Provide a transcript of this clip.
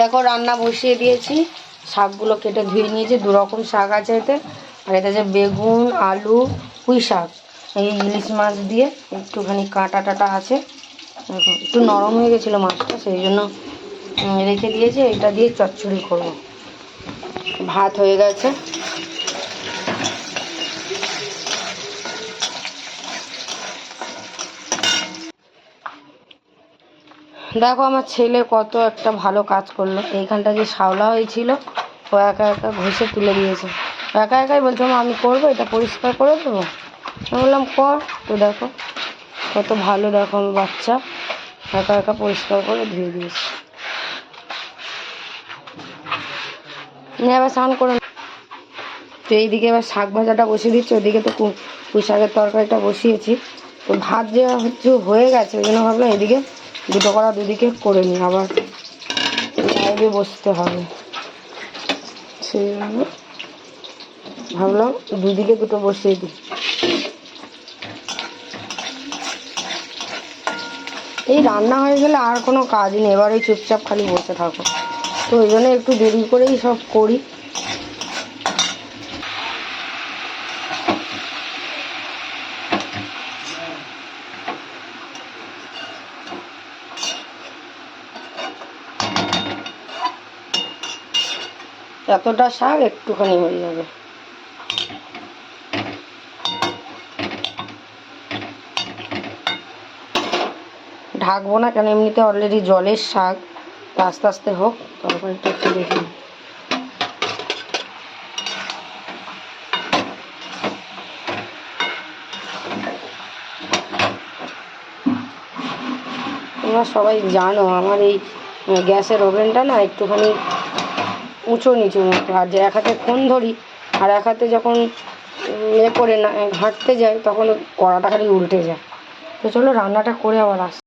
দেখো, রান্না বসিয়ে দিয়েছি। শাকগুলো কেটে ধুয়ে নিয়েছি দু রকম শাক আছে এতে। আর এতে আছে বেগুন, আলু, পুঁই শাক, এই ইলিশ মাছ দিয়ে একটুখানি কাঁটা টাটা আছে। একটু নরম হয়ে গেছিল মাছটা, সেই জন্য রেখে দিয়েছি। এটা দিয়ে চচ্চড়ি করব। ভাত হয়ে গেছে। দেখো আমার ছেলে কত একটা ভালো কাজ করল। এইখানটা যে শাওলা হয়েছিল ও একা একা ঘষে তুলে দিয়েছে। একা একাই বলছে "মা, আমি করব এটা পরিষ্কার করে দেবো? আমি বললাম কর। তো দেখো কত ভালো দেখো আমার বাচ্চা। একা একা পরিষ্কার করে ধুয়ে দিয়েছে। নিয়ে আবার স্নান করে। তো এইদিকে এবার শাক ভাজাটা বসিয়ে দিচ্ছি। ওদিকে তো পুঁই শাকের তরকারিটা বসিয়েছি। তো ভাত যে হচ্ছে হয়ে গেছে ওই জন্য ভাবলাম এদিকে দুটো করা দুদিকে করে নিই, আবার লাইভে বসতে হবে। সেই জন্য ভাবলাম দুদিকে দুটো বসিয়ে দিই। এই রান্না হয়ে গেলে আর কোনো কাজ নেই, এবার চুপচাপ খালি বসে থাকো। তো ওই জন্য একটু দেরি করেই সব করি। এতটা শাক একটুখানি হয়ে যাবে। ঢাকবো না কেন? এমনিতে অলরেডি জলের শাক। আস্তে আস্তে হোক তরকারিটা একটু দেখি। তোমরা সবাই জানো, আমার এই গ্যাসের ওভেনটা না একটুখানি উঁচু নিচু মতো আর যে এক হাতে ফোন ধরি আর এক হাতে যখন ইয়ে করে না হাঁটতে যাই তখন কড়াটা খালি উল্টে যায়। তো চলো রান্নাটা করে আবার আস।